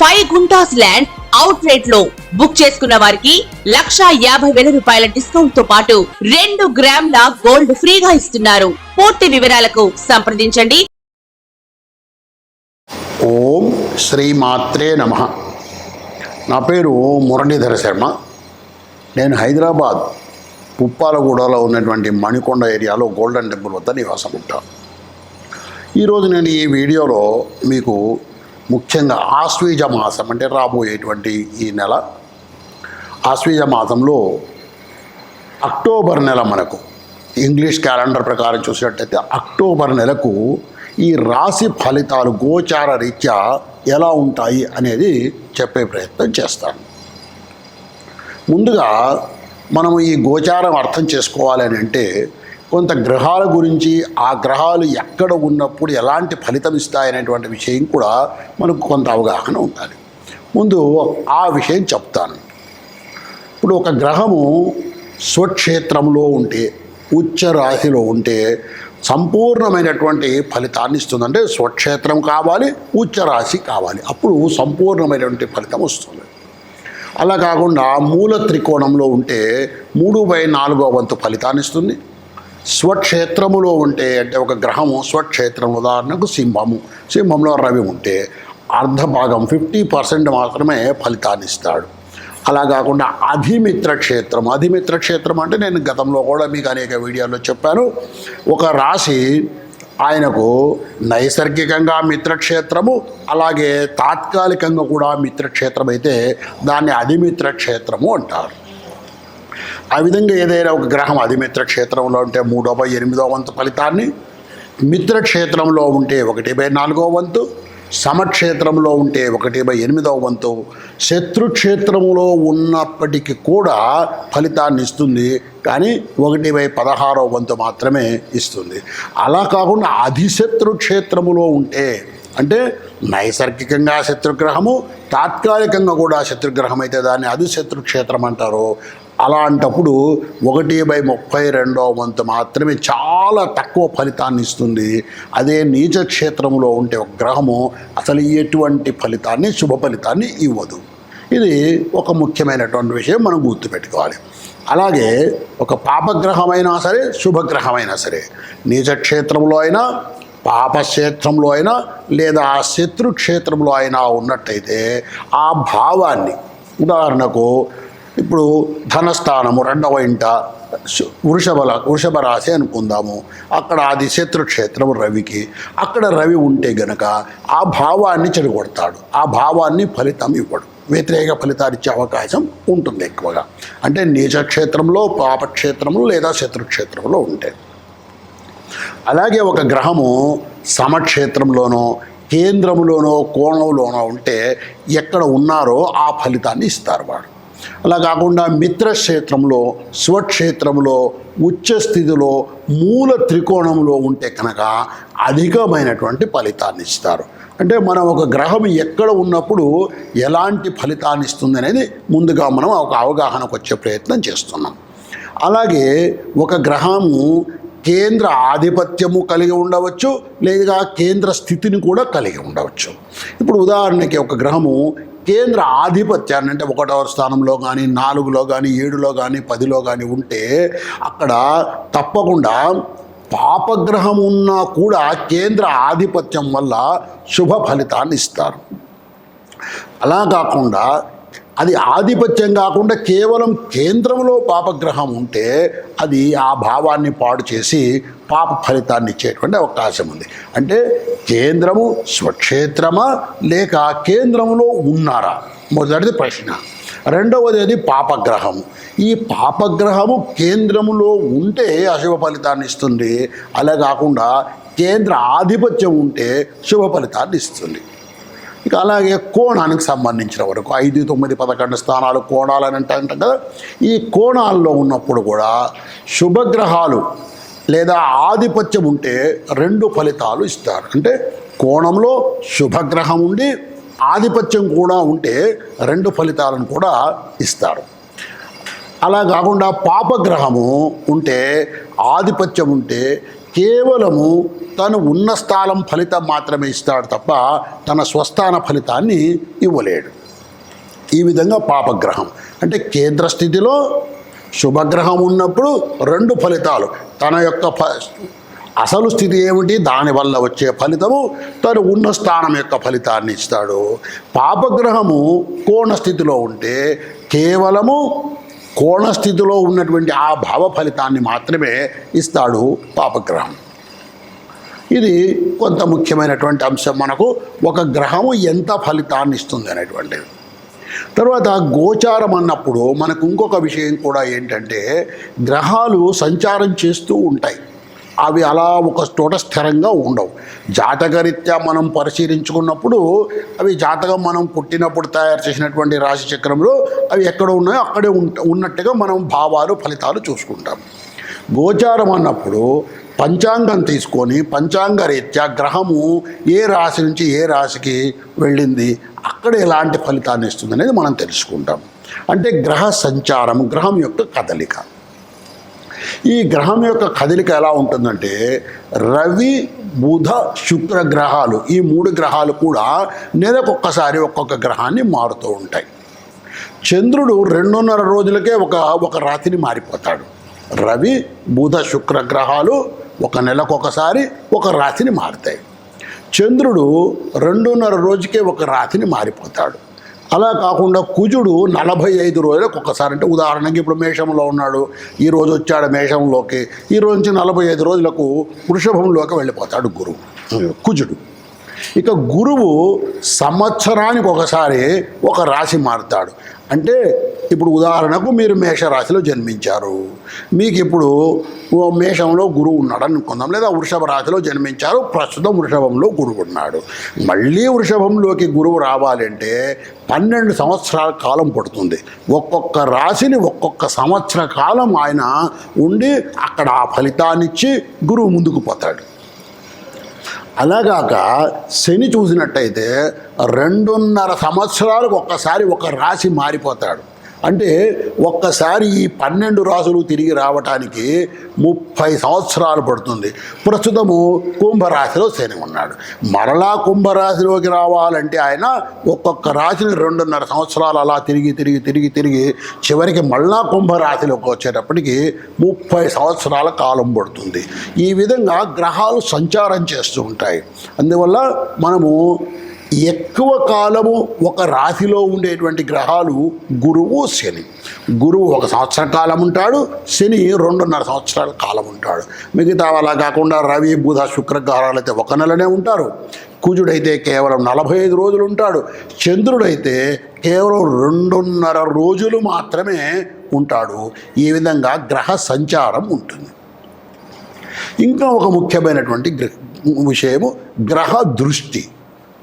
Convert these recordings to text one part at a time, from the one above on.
Five guntas land out రేట్లో book చేసుకున్న వారికి లక్షా యాభై వేల రూపాయల డిస్కౌంట్తో పాటు రెండు గ్రాముల గోల్డ్ ఫ్రీగా ఇస్తున్నారు. పూర్తి వివరాలకు సంప్రదించండి. ఓం శ్రీ మాత్రే నమ. నా పేరు మురళీధర శర్మ. నేను హైదరాబాద్ పుప్పాలగూడలో ఉన్నటువంటి మణికొండ ఏరియాలో గోల్డెన్ టెంపుల్ వద్ద నివాసం ఉంటాను ఈరోజు నేను ఈ వీడియోలో మీకు ముఖ్యంగా ఆశ్వీజ మాసం అంటే రాబోయేటువంటి ఈ నెల. ఆశ్వీజ మాసంలో అక్టోబర్ నెల మనకు. ఇంగ్లీష్ క్యాలెండర్ ప్రకారం చూసినట్టయితే అక్టోబర్ నెలకు ఈ రాశి ఫలితాలు గోచార రీత్యా ఎలా ఉంటాయి అనేది చెప్పే ప్రయత్నం చేస్తాను. ముందుగా మనము ఈ గోచారం అర్థం చేసుకోవాలి అని అంటే కొంత గ్రహాల గురించి ఆ గ్రహాలు ఎక్కడ ఉన్నప్పుడు ఎలాంటి ఫలితం ఇస్తాయనేటువంటి విషయం కూడా మనకు కొంత అవగాహన ఉండాలి. ముందు ఆ విషయం చెప్తాను. ఇప్పుడు ఒక గ్రహము స్వక్షేత్రంలో ఉంటే ఉచ్చ రాశిలో ఉంటే సంపూర్ణమైనటువంటి ఫలితాన్ని ఇస్తుంది. అంటే స్వక్షేత్రం కావాలి ఉచ్చ రాశి కావాలి. అప్పుడు సంపూర్ణమైనటువంటి ఫలితం వస్తుంది. అలా కాకుండా మూల త్రికోణంలో ఉంటే మూడు బై నాలుగో వంతు ఫలితాన్ని ఇస్తుంది. స్వక్షేత్రములో ఉంటే అంటే ఒక గ్రహము స్వక్షేత్రం ఉదాహరణకు సింహము. సింహంలో రవి ఉంటే అర్ధ భాగం ఫిఫ్టీ పర్సెంట్ మాత్రమే ఫలితాన్ని ఇస్తాడు. అలా కాకుండా అధిమిత్ర క్షేత్రం. అధిమిత్ర క్షేత్రం అంటే నేను గతంలో కూడా మీకు అనేక వీడియోలో చెప్పాను. ఒక రాశి ఆయనకు నైసర్గికంగా మిత్రక్షేత్రము అలాగే తాత్కాలికంగా కూడా మిత్రక్షేత్రం అయితే దాన్ని అధిమిత్ర క్షేత్రము అంటారు. ఆ విధంగా ఏదైనా ఒక గ్రహం అధిమిత్ర క్షేత్రంలో ఉంటే మూడో బై ఎనిమిదో వంతు ఫలితాన్ని మిత్రక్షేత్రంలో ఉంటే ఒకటి బై నాలుగో వంతు సమక్షేత్రంలో ఉంటే ఒకటి బై ఎనిమిదవ వంతు. శత్రుక్షేత్రంలో ఉన్నప్పటికీ కూడా ఫలితాన్ని ఇస్తుంది కానీ ఒకటి బై పదహారో వంతు మాత్రమే ఇస్తుంది. అలా కాకుండా అధిశత్రు క్షేత్రములో ఉంటే అంటే నైసర్గికంగా శత్రుగ్రహము తాత్కాలికంగా కూడా శత్రుగ్రహం అయితే దాన్ని అది క్షేత్రం అంటారు. అలాంటప్పుడు ఒకటి బై ముప్పై రెండో వంతు మాత్రమే చాలా తక్కువ ఫలితాన్ని ఇస్తుంది. అదే నీచ క్షేత్రంలో ఉంటే ఒక గ్రహము అసలు ఎటువంటి ఫలితాన్ని శుభ ఫలితాన్ని ఇవ్వదు. ఇది ఒక ముఖ్యమైనటువంటి విషయం మనం గుర్తుపెట్టుకోవాలి. అలాగే ఒక పాపగ్రహమైనా సరే శుభగ్రహమైనా సరే నీచ క్షేత్రంలో అయినా పాపక్షేత్రంలో అయినా లేదా శత్రుక్షేత్రంలో శత్రు క్షేత్రంలో అయినా ఉన్నట్టయితే ఆ భావాన్ని ఉదాహరణకు ఇప్పుడు ధనస్థానము రెండవ ఇంట వృషభ వృషభ రాశి అనుకుందాము. అక్కడ అది శత్రుక్షేత్రం రవికి. అక్కడ రవి ఉంటే గనక ఆ భావాన్ని చెడగొడతాడు. ఆ భావాన్ని ఫలితం ఇవ్వడు. వ్యతిరేక ఫలితాలు ఇచ్చే అవకాశం ఉంటుంది ఎక్కువగా. అంటే నీచక్షేత్రంలో పాపక్షేత్రంలో లేదా శత్రుక్షేత్రంలో ఉంటాయి అలాగే ఒక గ్రహము సమక్షేత్రంలోనో కేంద్రంలోనో కోణంలోనో ఉంటే ఎక్కడ ఉన్నారో ఆ ఫలితాన్ని ఇస్తారు వాడు అలా కాకుండా మిత్రక్షేత్రంలో స్వక్షేత్రంలో ఉచ్చస్థితిలో మూల త్రికోణంలో ఉంటే కనుక అధికమైనటువంటి ఫలితాన్ని ఇస్తారు. అంటే మనం ఒక గ్రహం ఎక్కడ ఉన్నప్పుడు ఎలాంటి ఫలితాన్ని ఇస్తుంది అనేది ముందుగా మనం ఒక అవగాహనకు వచ్చే ప్రయత్నం చేస్తున్నాం. అలాగే ఒక గ్రహము కేంద్ర ఆధిపత్యము కలిగి ఉండవచ్చు లేదా కేంద్ర స్థితిని కూడా కలిగి ఉండవచ్చు. ఇప్పుడు ఉదాహరణకి ఒక గ్రహము కేంద్ర ఆధిపత్యాన్ని అంటే ఒకటవ స్థానంలో కానీ నాలుగులో కానీ ఏడులో కానీ పదిలో కానీ ఉంటే అక్కడ తప్పకుండా పాపగ్రహం ఉన్నా కూడా కేంద్ర ఆధిపత్యం వల్ల శుభ ఫలితాన్ని ఇస్తారు. అలా కాకుండా అది ఆధిపత్యం కాకుండా కేవలం కేంద్రంలో పాపగ్రహం ఉంటే అది ఆ భావాన్ని పాడు చేసి పాప ఫలితాన్ని ఇచ్చేటువంటి అవకాశం ఉంది. అంటే కేంద్రము స్వక్షేత్రమా లేక కేంద్రంలో ఉన్నారా? మొదటిది ప్రశ్న. రెండవది అది పాపగ్రహము. ఈ పాపగ్రహము కేంద్రములో ఉంటే అశుభ ఫలితాన్ని ఇస్తుంది. అలా కాకుండా కేంద్ర ఆధిపత్యం ఉంటే శుభ ఫలితాన్ని ఇస్తుంది. ఇక అలాగే కోణానికి సంబంధించిన వరకు ఐదు తొమ్మిది పదకొండు స్థానాలు కోణాలు అని అంటాం కదా. ఈ కోణాల్లో ఉన్నప్పుడు కూడా శుభగ్రహాలు లేదా ఆధిపత్యం ఉంటే రెండు ఫలితాలు ఇస్తారు. అంటే కోణంలో శుభగ్రహం ఉండి ఆధిపత్యం కూడా ఉంటే రెండు ఫలితాలను కూడా ఇస్తారు. అలా కాకుండా పాపగ్రహము ఉంటే ఆధిపత్యం ఉంటే కేవలము తను ఉన్న స్థానం ఫలితం మాత్రమే ఇస్తాడు తప్ప తన స్వస్థాన ఫలితాన్ని ఇవ్వలేడు. ఈ విధంగా పాపగ్రహం. అంటే కేంద్ర స్థితిలో శుభగ్రహం ఉన్నప్పుడు రెండు ఫలితాలు. తన యొక్క ఫ అసలు స్థితి ఏమిటి? దానివల్ల వచ్చే ఫలితము తను ఉన్న స్థానం యొక్క ఫలితాన్ని ఇస్తాడు. పాపగ్రహము కోణ స్థితిలో ఉంటే కేవలము కోణ స్థితిలో ఉన్నటువంటి ఆ భావ ఫలితాన్ని మాత్రమే ఇస్తాడు పాపగ్రహం. ఇది కొంత ముఖ్యమైనటువంటి అంశం. మనకు ఒక గ్రహము ఎంత ఫలితాన్ని ఇస్తుంది అనేటువంటిది. తర్వాత గోచారం అన్నప్పుడు మనకు ఇంకొక విషయం కూడా ఏంటంటే గ్రహాలు సంచారం చేస్తూ ఉంటాయి. అవి అలా ఒక చోట స్థిరంగా ఉండవు. జాతకరీత్యా మనం పరిశీలించుకున్నప్పుడు అవి జాతకం మనం పుట్టినప్పుడు తయారు చేసినటువంటి రాశి చక్రంలో అవి ఎక్కడ ఉన్నాయో అక్కడే ఉన్నట్టుగా మనం భావాలు ఫలితాలు చూసుకుంటాం. గోచారం అన్నప్పుడు పంచాంగం తీసుకొని పంచాంగ రీత్యా గ్రహము ఏ రాశి నుంచి ఏ రాశికి వెళ్ళింది అక్కడ ఎలాంటి ఫలితాన్ని ఇస్తుంది అనేది మనం తెలుసుకుంటాం. అంటే గ్రహ సంచారం గ్రహం యొక్క కదలిక. ఈ గ్రహం యొక్క కదలిక ఎలా ఉంటుందంటే రవి బుధ శుక్ర గ్రహాలు. ఈ మూడు గ్రహాలు కూడా నెలకొక్కసారి ఒక్కొక్క గ్రహాన్ని మారుతూ ఉంటాయి. చంద్రుడు రెండున్నర రోజులకే ఒక ఒక రాతిని మారిపోతాడు. రవి బుధ శుక్ర గ్రహాలు ఒక నెలకొకసారి ఒక రాతిని మారుతాయి. చంద్రుడు రెండున్నర రోజుకే ఒక రాతిని మారిపోతాడు. అలా కాకుండా కుజుడు నలభై ఐదు రోజులకు ఒకసారి అంటే ఉదాహరణకి ఇప్పుడు మేషంలో ఉన్నాడు ఈ రోజు వచ్చాడు మేషంలోకి ఈ రోజు నుంచి నలభై ఐదు రోజులకు వృషభంలోకి వెళ్ళిపోతాడు గురువు కుజుడు. ఇక గురువు సంవత్సరానికి ఒకసారి ఒక రాశి మారుతాడు. అంటే ఇప్పుడు ఉదాహరణకు మీరు మేషరాశిలో జన్మించారు. మీకు ఇప్పుడు ఓ మేషంలో గురువు ఉన్నాడు అనుకుందాం. లేదా వృషభ రాశిలో జన్మించారు. ప్రస్తుతం వృషభంలో గురువు ఉన్నాడు. మళ్ళీ వృషభంలోకి గురువు రావాలంటే పన్నెండు సంవత్సరాల కాలం పడుతుంది. ఒక్కొక్క రాశిని ఒక్కొక్క సంవత్సర కాలం ఆయన ఉండి అక్కడ ఆ ఫలితాన్నిచ్చి గురువు ముందుకు పోతాడు. అలాగాక శని చూసినట్టయితే రెండున్నర సంవత్సరాలకు ఒక్కసారి ఒక రాశి మారిపోతాడు. అంటే ఒక్కసారి ఈ పన్నెండు రాసులు తిరిగి రావటానికి ముప్పై సంవత్సరాలు పడుతుంది. ప్రస్తుతము కుంభరాశిలో శని ఉన్నాడు. మరలా కుంభరాశిలోకి రావాలంటే ఆయన ఒక్కొక్క రాశిని రెండున్నర సంవత్సరాలు అలా తిరిగి తిరిగి తిరిగి తిరిగి చివరికి మళ్ళా కుంభరాశిలోకి వచ్చేటప్పటికి ముప్పై సంవత్సరాల కాలం పడుతుంది. ఈ విధంగా గ్రహాలు సంచారం చేస్తూ ఉంటాయి. అందువల్ల మనము ఎక్కువ కాలము ఒక రాశిలో ఉండేటువంటి గ్రహాలు గురువు శని. గురువు ఒక సంవత్సర కాలం ఉంటాడు శని రెండున్నర సంవత్సరాల కాలం ఉంటాడు. మిగతా అలా కాకుండా రవి బుధ శుక్రగ్రహాలు అయితే ఒక నెలనే ఉంటారు. కుజుడైతే కేవలం నలభై ఐదు రోజులు ఉంటాడు. చంద్రుడైతే కేవలం రెండున్నర రోజులు మాత్రమే ఉంటాడు. ఈ విధంగా గ్రహ సంచారం ఉంటుంది. ఇంకా ఒక ముఖ్యమైనటువంటి గ్ర విషయము గ్రహ దృష్టి.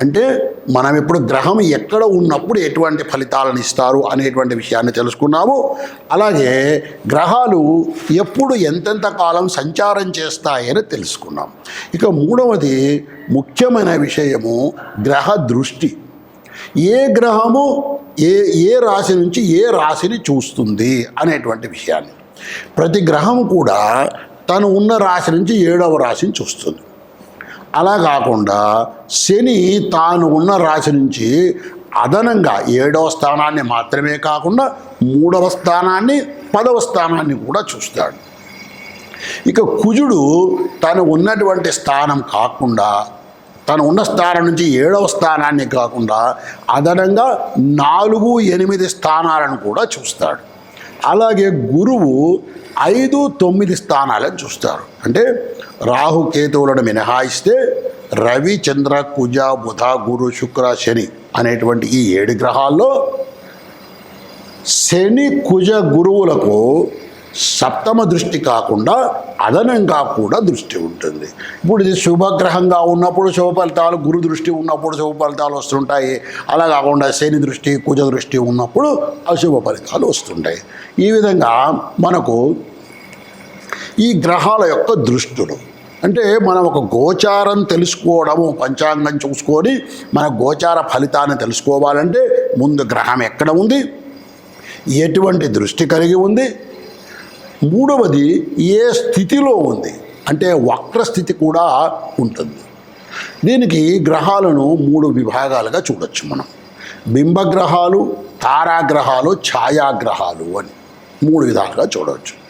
అంటే మనం ఇప్పుడు గ్రహం ఎక్కడ ఉన్నప్పుడు ఎటువంటి ఫలితాలను ఇస్తారు అనేటువంటి విషయాన్ని తెలుసుకున్నాము. అలాగే గ్రహాలు ఎప్పుడు ఎంతెంత కాలం సంచారం చేస్తాయని తెలుసుకున్నాం. ఇక మూడవది ముఖ్యమైన విషయము గ్రహ దృష్టి. ఏ గ్రహము ఏ ఏ రాశి నుంచి ఏ రాశిని చూస్తుంది అనేటువంటి విషయాన్ని. ప్రతి గ్రహం కూడా తను ఉన్న రాశి నుంచి ఏడవ రాశిని చూస్తుంది. అలా కాకుండా శని తాను ఉన్న రాశి నుంచి అదనంగా ఏడవ స్థానాన్ని మాత్రమే కాకుండా మూడవ స్థానాన్ని పదవ స్థానాన్ని కూడా చూస్తాడు. ఇక కుజుడు తను ఉన్నటువంటి స్థానం కాకుండా తను ఉన్న స్థానం నుంచి ఏడవ స్థానాన్ని కాకుండా అదనంగా నాలుగు ఎనిమిది స్థానాలను కూడా చూస్తాడు. అలాగే గురువు ఐదు తొమ్మిది స్థానాలను చూస్తారు. అంటే రాహు కేతువులను మినహాయిస్తే రవి చంద్ర కుజ బుధ గురు శుక్ర శని అనేటువంటి ఈ ఏడు గ్రహాల్లో శని కుజ గురువులకు సప్తమ దృష్టి కాకుండా అదనంగా కూడా దృష్టి ఉంటుంది. ఇప్పుడు ఇది శుభగ్రహంగా ఉన్నప్పుడు శుభ ఫలితాలు గురు దృష్టి ఉన్నప్పుడు శుభ ఫలితాలు వస్తుంటాయి. అలా కాకుండా శని దృష్టి కుజ దృష్టి ఉన్నప్పుడు అశుభ ఫలితాలు వస్తుంటాయి. ఈ విధంగా మనకు ఈ గ్రహాల యొక్క దృష్టులు అంటే మనం ఒక గోచారం తెలుసుకోవడము పంచాంగం చూసుకొని మన గోచార ఫలితాన్ని తెలుసుకోవాలంటే ముందు గ్రహం ఎక్కడ ఉంది? ఎటువంటి దృష్టి కలిగి ఉంది? మూడవది ఏ స్థితిలో ఉంది? అంటే వక్ర స్థితి కూడా ఉంటుంది. దీనికి గ్రహాలను మూడు విభాగాలుగా చూడొచ్చు మనం. బింబగ్రహాలు తారాగ్రహాలు ఛాయాగ్రహాలు అని మూడు విధాలుగా చూడవచ్చు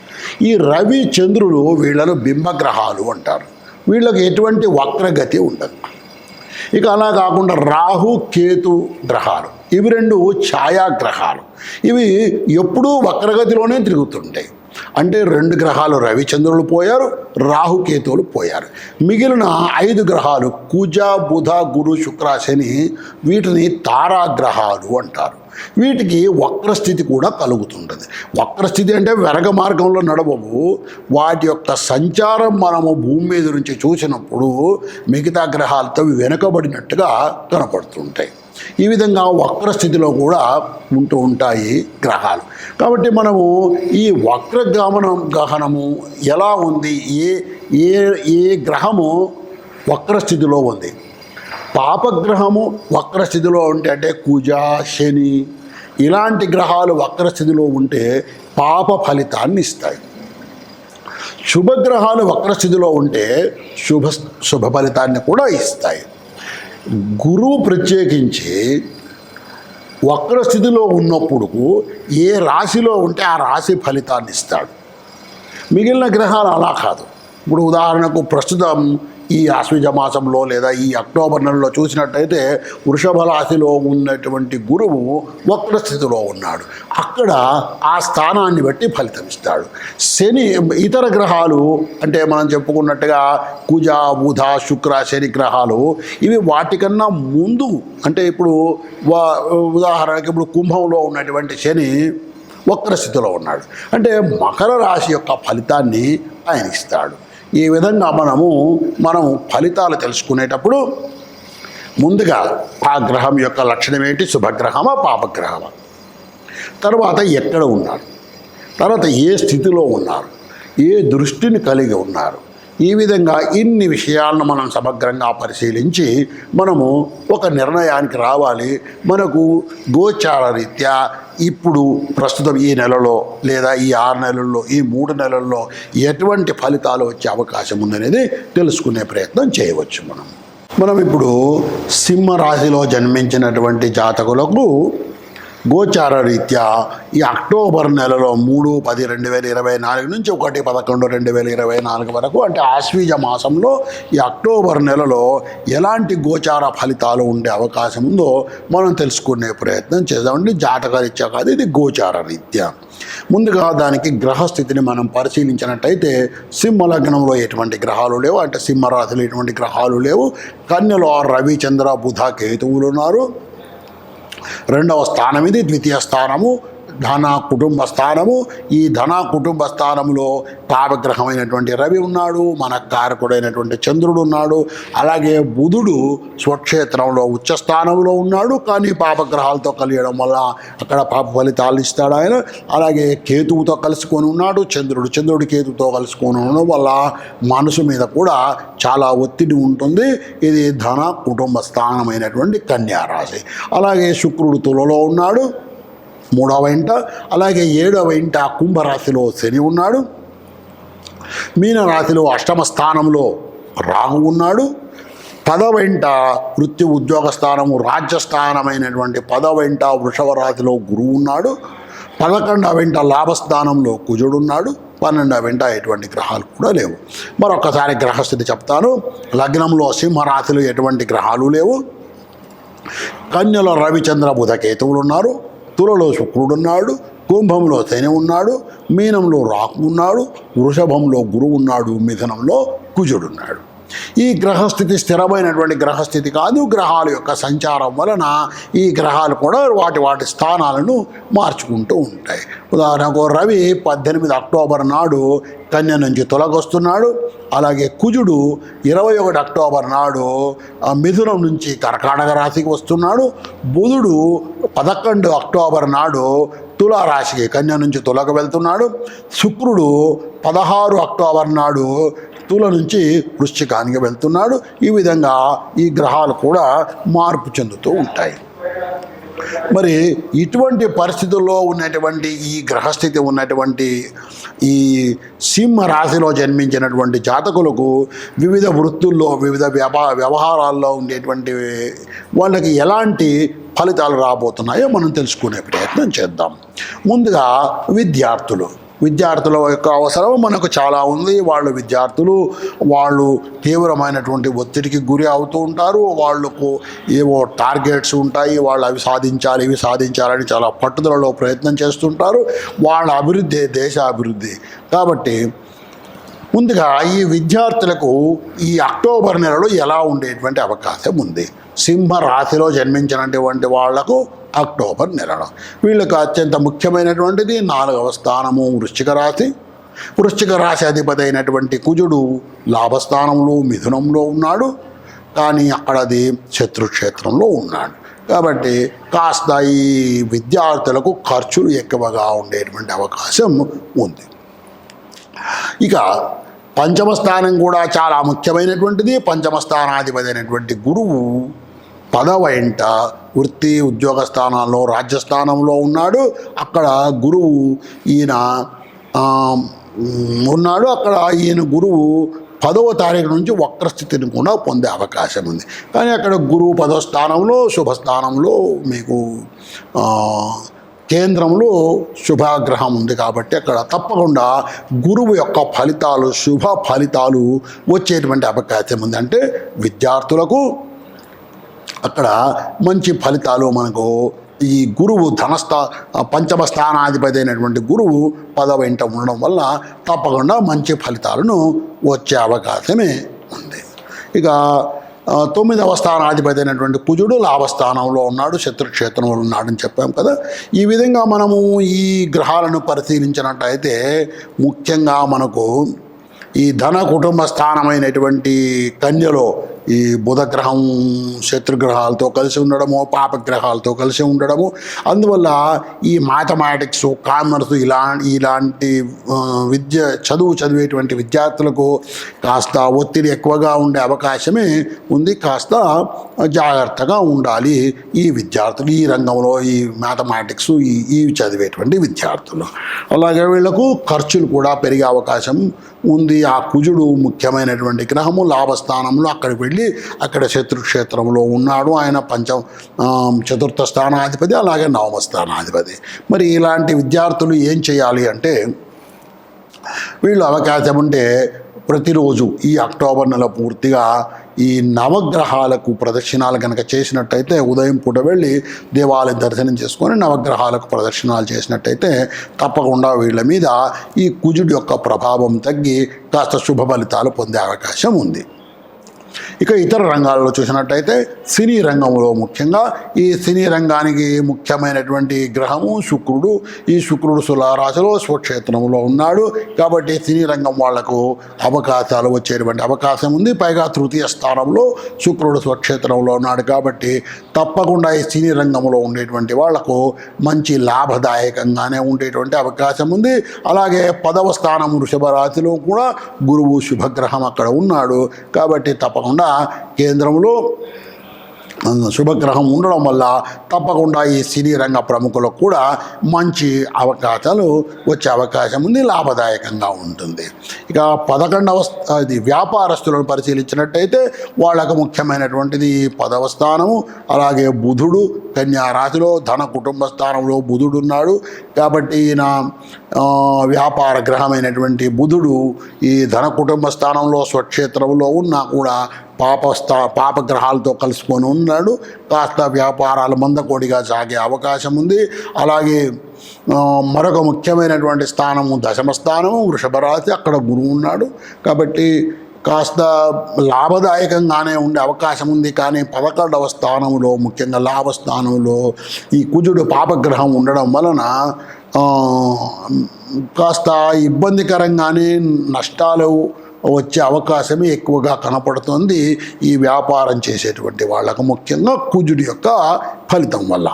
ఈ రవి చంద్రులు వీళ్ళను బింబగ్రహాలు అంటారు. వీళ్ళకి ఎటువంటి వక్రగతి ఉండదు. ఇక అలా కాకుండా రాహు కేతు గ్రహాలు ఇవి రెండు ఛాయాగ్రహాలు. ఇవి ఎప్పుడూ వక్రగతిలోనే తిరుగుతుంటాయి. అంటే రెండు గ్రహాలు రవిచంద్రులు పోయారు రాహుకేతువులు పోయారు. మిగిలిన ఐదు గ్రహాలు కుజ బుధ గురు శుక్ర శని వీటిని తారాగ్రహాలు అంటారు. వీటికి వక్రస్థితి కూడా కలుగుతుంటుంది. వక్రస్థితి అంటే వెరగ మార్గంలో నడవవు. వాటి యొక్క సంచారం మనము భూమి మీద నుంచి చూసినప్పుడు మిగతా గ్రహాలతో వెనుకబడినట్టుగా కనపడుతుంటాయి. ఈ విధంగా వక్రస్థితిలో కూడా ఉంటూ ఉంటాయి గ్రహాలు. కాబట్టి మనము ఈ వక్ర గమనం గహనము ఎలా ఉంది? ఏ ఏ ఏ గ్రహము వక్రస్థితిలో ఉంది? పాపగ్రహము వక్రస్థితిలో ఉంటే అంటే కుజ శని ఇలాంటి గ్రహాలు వక్ర స్థితిలో ఉంటే పాప ఫలితాన్ని ఇస్తాయి. శుభగ్రహాలు వక్రస్థితిలో ఉంటే శుభ శుభ ఫలితాన్ని కూడా ఇస్తాయి. గురువు ప్రత్యేకించి వక్ర స్థితిలో ఉన్నప్పుడు ఏ రాశిలో ఉంటే ఆ రాశి ఫలితాన్ని ఇస్తాడు. మిగిలిన గ్రహాలు అలా కాదు. ఇప్పుడు ఉదాహరణకు ప్రస్తుతం ఈ ఆశ్వజ మాసంలో లేదా ఈ అక్టోబర్ నెలలో చూసినట్టయితే వృషభ రాశిలో ఉన్నటువంటి గురువు వక్ర స్థితిలో ఉన్నాడు. అక్కడ ఆ స్థానాన్ని బట్టి ఫలితం ఇస్తాడు. శని ఇతర గ్రహాలు అంటే మనం చెప్పుకున్నట్టుగా కుజ బుధ శుక్ర శని గ్రహాలు ఇవి వాటికన్నా ముందు అంటే ఇప్పుడు వా ఉదాహరణకి ఇప్పుడు కుంభంలో ఉన్నటువంటి శని వక్ర స్థితిలో ఉన్నాడు. అంటే మకర రాశి యొక్క ఫలితాన్ని ఆయన ఇస్తాడు. ఈ విధంగా మనము మనం ఫలితాలు తెలుసుకునేటప్పుడు ముందుగా ఆ గ్రహం యొక్క లక్షణం ఏంటి శుభగ్రహమా పాపగ్రహమా? తర్వాత ఎక్కడ ఉన్నారు? తర్వాత ఏ స్థితిలో ఉన్నారు? ఏ దృష్టిని కలిగి ఉన్నారు? ఈ విధంగా ఇన్ని విషయాలను మనం సమగ్రంగా పరిశీలించి మనము ఒక నిర్ణయానికి రావాలి. మనకు గోచార రీత్యా ఇప్పుడు ప్రస్తుతం ఈ నెలలో లేదా ఈ ఆరు నెలల్లో ఈ మూడు నెలల్లో ఎటువంటి ఫలితాలు వచ్చే అవకాశం ఉందనేది తెలుసుకునే ప్రయత్నం చేయవచ్చు మనం. మనం ఇప్పుడు సింహరాశిలో జన్మించినటువంటి జాతకులకు గోచార రీత్యా ఈ అక్టోబర్ నెలలో మూడు పది రెండు వేల ఇరవై నాలుగు నుంచి ఒకటి పదకొండు రెండు వేల ఇరవై నాలుగు వరకు అంటే ఆశ్వీజ మాసంలో ఈ అక్టోబర్ నెలలో ఎలాంటి గోచార ఫలితాలు ఉండే అవకాశం ఉందో మనం తెలుసుకునే ప్రయత్నం చేద్దామండి జాతక రీత్యా కాదు ఇది గోచార రీత్యా. ముందుగా దానికి గ్రహస్థితిని మనం పరిశీలించినట్టయితే సింహ లగ్నంలో ఎటువంటి గ్రహాలు లేవు అంటే సింహరాశిలో ఎటువంటి గ్రహాలు లేవు. కన్యలో రవిచంద్ర బుధ కేతువులు ఉన్నారు. రెండవ స్థానం ఇది ద్వితీయ స్థానము ధన కుటుంబ స్థానము. ఈ ధన కుటుంబ స్థానంలో పాపగ్రహమైనటువంటి రవి ఉన్నాడు మన కారకుడైనటువంటి చంద్రుడు ఉన్నాడు అలాగే బుధుడు స్వక్షేత్రంలో ఉచ్చ స్థానంలో ఉన్నాడు కానీ పాపగ్రహాలతో కలియడం వల్ల అక్కడ పాప ఫలితాలు ఇస్తాడు ఆయన. అలాగే కేతువుతో కలుసుకొని ఉన్నాడు చంద్రుడు చంద్రుడు కేతువుతో కలుసుకొని ఉండడం వల్ల మనసు మీద కూడా చాలా ఒత్తిడి ఉంటుంది. ఇది ధన కుటుంబ స్థానమైనటువంటి కన్యారాశి. అలాగే శుక్రుడు తులలో ఉన్నాడు మూడవ ఇంట అలాగే ఏడవ ఇంట కుంభరాశిలో శని ఉన్నాడు. మీనరాశిలో అష్టమ స్థానంలో రాహు ఉన్నాడు. పదవ ఇంట వృత్తి ఉద్యోగ స్థానము రాజ్యస్థానమైనటువంటి పదవ ఇంట వృషభ రాశిలో గురువు ఉన్నాడు. పదకొండవ ఇంట లాభస్థానంలో కుజుడున్నాడు పన్నెండవ వెంట ఎటువంటి గ్రహాలు కూడా లేవు. మరొకసారి గ్రహస్థితి చెప్తాను. లగ్నంలో సింహరాశిలో ఎటువంటి గ్రహాలు లేవు. కన్యలో రవిచంద్ర బుధ కేతువులు ఉన్నారు. తులలో శుక్రుడున్నాడు కుంభంలో శని ఉన్నాడు మీనంలో రాకు ఉన్నాడు వృషభంలో గురువు ఉన్నాడు మిథనంలో కుజుడున్నాడు ఈ గ్రహస్థితి స్థిరమైనటువంటి గ్రహస్థితి కాదు గ్రహాల యొక్క సంచారం వలన ఈ గ్రహాలు కూడా వాటి వాటి స్థానాలను మార్చుకుంటూ ఉంటాయి. ఉదాహరణకు రవి పద్దెనిమిది అక్టోబర్ నాడు కన్య నుంచి తొలగొస్తున్నాడు అలాగే కుజుడు ఇరవై ఒకటి అక్టోబర్ నాడు మిథునం నుంచి కర్కాటక రాశికి వస్తున్నాడు బుధుడు పదకొండు అక్టోబర్ నాడు తులారాశికి కన్య నుంచి తులకు వెళ్తున్నాడు శుక్రుడు పదహారు అక్టోబర్ నాడు తుల నుంచి వృశ్చికానికి వెళ్తున్నాడు. ఈ విధంగా ఈ గ్రహాలు కూడా మార్పు చెందుతూ ఉంటాయి. మరి ఇటువంటి పరిస్థితుల్లో ఉన్నటువంటి ఈ గ్రహస్థితి ఉన్నటువంటి ఈ సింహ రాశిలో జన్మించినటువంటి జాతకులకు వివిధ వృత్తుల్లో వివిధ వ్యాపా వ్యవహారాల్లో ఉండేటువంటి వాళ్ళకి ఎలాంటి ఫలితాలు రాబోతున్నాయో మనం తెలుసుకునే ప్రయత్నం చేద్దాం. ముందుగా విద్యార్థులు. విద్యార్థుల యొక్క అవసరం మనకు చాలా ఉంది. వాళ్ళు విద్యార్థులు వాళ్ళు తీవ్రమైనటువంటి ఒత్తిడికి గురి అవుతూ ఉంటారు. వాళ్ళకు ఏవో టార్గెట్స్ ఉంటాయి. వాళ్ళు అవి సాధించాలి ఇవి సాధించాలని చాలా పట్టుదలలో ప్రయత్నం చేస్తుంటారు. వాళ్ళ అభివృద్ధి దేశ అభివృద్ధి కాబట్టి ముందుగా ఈ విద్యార్థులకు ఈ అక్టోబర్ నెలలో ఎలా ఉండేటువంటి అవకాశం ఉంది? సింహ రాశిలో జన్మించినటువంటి వాళ్ళకు అక్టోబర్ నెలలో వీళ్ళకి అత్యంత ముఖ్యమైనటువంటిది నాలుగవ స్థానము వృశ్చిక రాశి. వృశ్చిక రాశి అధిపతి అయినటువంటి కుజుడు లాభస్థానంలో మిథునంలో ఉన్నాడు. కానీ అక్కడ అది శత్రుక్షేత్రంలో ఉన్నాడు. కాబట్టి కాస్త ఈ విద్యార్థులకు ఖర్చులు ఎక్కువగా ఉండేటువంటి అవకాశం ఉంది. ఇక పంచమ స్థానం కూడా చాలా ముఖ్యమైనటువంటిది. పంచమ స్థానాధిపతి అయినటువంటి గురువు పదవ ఇంట వృత్తి ఉద్యోగ స్థానాల్లో రాజ్యస్థానంలో ఉన్నాడు. అక్కడ గురువు ఈయన ఉన్నాడు. అక్కడ ఈయన గురువు పదవ తారీఖు నుంచి వక్రస్థితిని కూడా పొందే అవకాశం ఉంది. కానీ అక్కడ గురువు పదవ స్థానంలో శుభస్థానంలో మీకు కేంద్రంలో శుభాగ్రహం ఉంది కాబట్టి అక్కడ తప్పకుండా గురువు యొక్క ఫలితాలు శుభ ఫలితాలు వచ్చేటువంటి అవకాశం ఉంది. అంటే విద్యార్థులకు అక్కడ మంచి ఫలితాలు మనకు ఈ గురువు ధనస్థా పంచమ స్థానాధిపతి అయినటువంటి గురువు పదవ ఇంట ఉండడం వల్ల తప్పకుండా మంచి ఫలితాలను వచ్చే అవకాశమే ఉంది. ఇక తొమ్మిదవ స్థానాధిపతి అయినటువంటి కుజుడు లాభస్థానంలో ఉన్నాడు శత్రుక్షేత్రంలో ఉన్నాడని చెప్పాం కదా. ఈ విధంగా మనము ఈ గ్రహాలను పరిశీలించినట్టయితే ముఖ్యంగా మనకు ఈ ధన కుటుంబ స్థానమైనటువంటి కన్యలో ఈ బుధగ్రహం శత్రుగ్రహాలతో కలిసి ఉండడము పాపగ్రహాలతో కలిసి ఉండడము. అందువల్ల ఈ మ్యాథమెటిక్స్ కామర్స్ ఇలా ఇలాంటి విద్య చదువు చదివేటువంటి విద్యార్థులకు కాస్త ఒత్తిడి ఎక్కువగా ఉండే అవకాశమే ఉంది. కాస్త జాగ్రత్తగా ఉండాలి ఈ విద్యార్థులు ఈ రంగంలో ఈ మ్యాథమెటిక్స్ ఈ ఇవి చదివేటువంటి విద్యార్థులు. అలాగే వీళ్ళకు ఖర్చులు కూడా పెరిగే అవకాశం ఉంది. ఆ కుజుడు ముఖ్యమైనటువంటి గ్రహము లాభస్థానంలో అక్కడికి వెళ్ళి అక్కడ శత్రుక్షేత్రంలో ఉన్నాడు. ఆయన పంచం చతుర్థ స్థానాధిపతి అలాగే నవమ స్థానాధిపతి. మరి ఇలాంటి విద్యార్థులు ఏం చేయాలి అంటే వీళ్ళు అవకాశం ఉంటే ప్రతిరోజు ఈ అక్టోబర్ నెల పూర్తిగా ఈ నవగ్రహాలకు ప్రదక్షిణాలు కనుక చేసినట్టయితే ఉదయం పూట వెళ్ళి దేవాలయ దర్శనం చేసుకొని నవగ్రహాలకు ప్రదక్షిణాలు చేసినట్టయితే తప్పకుండా వీళ్ళ మీద ఈ కుజుడు యొక్క ప్రభావం తగ్గి కాస్త శుభ ఫలితాలు పొందే అవకాశం ఉంది. ఇక ఇతర రంగాల్లో చూసినట్టయితే సినీ రంగంలో ముఖ్యంగా ఈ సినీ రంగానికి ముఖ్యమైనటువంటి గ్రహము శుక్రుడు. ఈ శుక్రుడు సులారాశిలో స్వక్షేత్రంలో ఉన్నాడు. కాబట్టి సినీ రంగం వాళ్ళకు అవకాశాలు వచ్చేటువంటి అవకాశం ఉంది. పైగా తృతీయ స్థానంలో శుక్రుడు స్వక్షేత్రంలో ఉన్నాడు. కాబట్టి తప్పకుండా ఈ సినీ రంగంలో ఉండేటువంటి వాళ్ళకు మంచి లాభదాయకంగానే ఉండేటువంటి అవకాశం ఉంది. అలాగే పదవ స్థానం వృషభ రాశిలో కూడా గురువు శుభగ్రహం అక్కడ ఉన్నాడు. కాబట్టి కాకుండా కేంద్రంలో శుభగ్రహం ఉండడం వల్ల తప్పకుండా ఈ సినీ రంగ ప్రముఖులకు కూడా మంచి అవకాశాలు వచ్చే అవకాశం ఉంది లాభదాయకంగా ఉంటుంది. ఇక పదకొండవ ఇది వ్యాపారస్తులను పరిశీలించినట్టయితే వాళ్ళకు ముఖ్యమైనటువంటిది పదవ స్థానము. అలాగే బుధుడు కన్యారాశిలో ధన కుటుంబ స్థానంలో బుధుడు ఉన్నాడు. కాబట్టి ఈయన వ్యాపార గ్రహమైనటువంటి బుధుడు ఈ ధన కుటుంబ స్థానంలో స్వక్షేత్రంలో ఉన్నా కూడా పాపస్థా పాపగ్రహాలతో కలుసుకొని ఉన్నాడు. కాస్త వ్యాపారాలు మందకోడిగా సాగే అవకాశం ఉంది అలాగే మరొక ముఖ్యమైనటువంటి స్థానము దశమ స్థానము వృషభరాశి అక్కడ గురువు ఉన్నాడు. కాబట్టి కాస్త లాభదాయకంగానే ఉండే అవకాశం ఉంది కానీ పదకొండవ స్థానంలో ముఖ్యంగా లాభస్థానంలో ఈ కుజుడు పాపగ్రహం ఉండడం వలన కాస్త ఇబ్బందికరంగానే నష్టాలు వచ్చే అవకాశమే ఎక్కువగా కనపడుతుంది ఈ వ్యాపారం చేసేటువంటి వాళ్ళకు ముఖ్యంగా కుజుడి యొక్క ఫలితం వల్ల.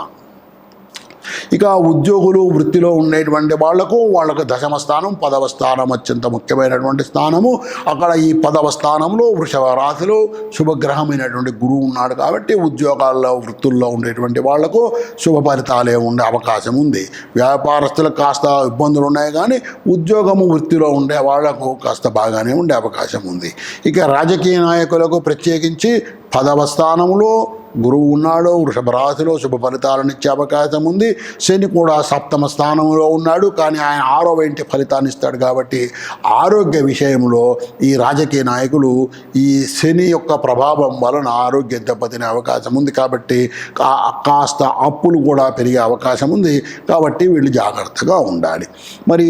ఇక ఉద్యోగులు వృత్తిలో ఉండేటువంటి వాళ్ళకు వాళ్ళకు దశమ స్థానం పదవ స్థానం అత్యంత ముఖ్యమైనటువంటి స్థానము. అక్కడ ఈ పదవ స్థానంలో వృషభ రాశిలో శుభగ్రహమైనటువంటి గురువు ఉన్నాడు కాబట్టి ఉద్యోగాల్లో వృత్తుల్లో ఉండేటువంటి వాళ్ళకు శుభ ఫలితాలే ఉండే అవకాశం ఉంది. వ్యాపారస్తులకు కాస్త ఇబ్బందులు ఉన్నాయి కానీ ఉద్యోగము వృత్తిలో ఉండే వాళ్ళకు కాస్త బాగానే ఉండే అవకాశం ఉంది. ఇక రాజకీయ నాయకులకు ప్రత్యేకించి పదవ స్థానంలో గురువు ఉన్నాడు వృషభ రాశిలో శుభ ఫలితాలను ఇచ్చే అవకాశం ఉంది. శని కూడా సప్తమ స్థానంలో ఉన్నాడు కానీ ఆయన ఆరో ఇంటి ఫలితాన్ని ఇస్తాడు కాబట్టి ఆరోగ్య విషయంలో ఈ రాజకీయ నాయకులు ఈ శని యొక్క ప్రభావం వలన ఆరోగ్యం దెబ్బతినే అవకాశం ఉంది కాబట్టి కా- కాస్త అప్పులు కూడా పెరిగే అవకాశం ఉంది కాబట్టి వీళ్ళు జాగ్రత్తగా ఉండాలి. మరి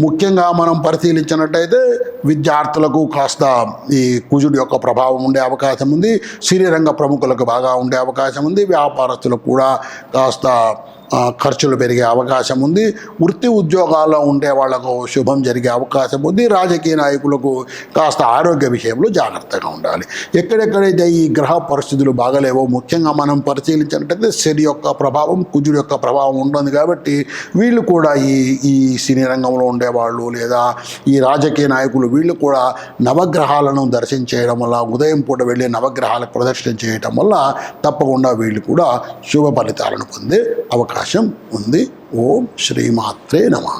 ముఖ్యంగా మనం పరిశీలించినట్టయితే విద్యార్థులకు కాస్త ఈ కుజుడు యొక్క ప్రభావం ఉండే అవకాశం ఉంది. శ్రీరంగ ప్రముఖులకు బాగా ఉండే అవకాశం ఉంది. వ్యాపారస్తులకు కూడా కాస్త ఖర్చులు పెరిగే అవకాశం ఉంది. వృత్తి ఉద్యోగాల్లో ఉండే వాళ్ళకు శుభం జరిగే అవకాశం ఉంది. రాజకీయ నాయకులకు కాస్త ఆరోగ్య విషయంలో జాగ్రత్తగా ఉండాలి. ఎక్కడెక్కడైతే ఈ గ్రహ పరిస్థితులు బాగలేవో ముఖ్యంగా మనం పరిశీలించినట్టయితే శని యొక్క ప్రభావం కుజుడు యొక్క ప్రభావం ఉంటుంది కాబట్టి వీళ్ళు కూడా ఈ ఈ సినీ రంగంలో ఉండేవాళ్ళు లేదా ఈ రాజకీయ నాయకులు వీళ్ళు కూడా నవగ్రహాలను దర్శించేయడం వల్ల ఉదయం పూట వెళ్ళి నవగ్రహాలకు ప్రదర్శన చేయటం వల్ల తప్పకుండా వీళ్ళు కూడా శుభ ఫలితాలను పొందే అవకాశం ఉంది. ఓం శ్రీమాత్రే నమః.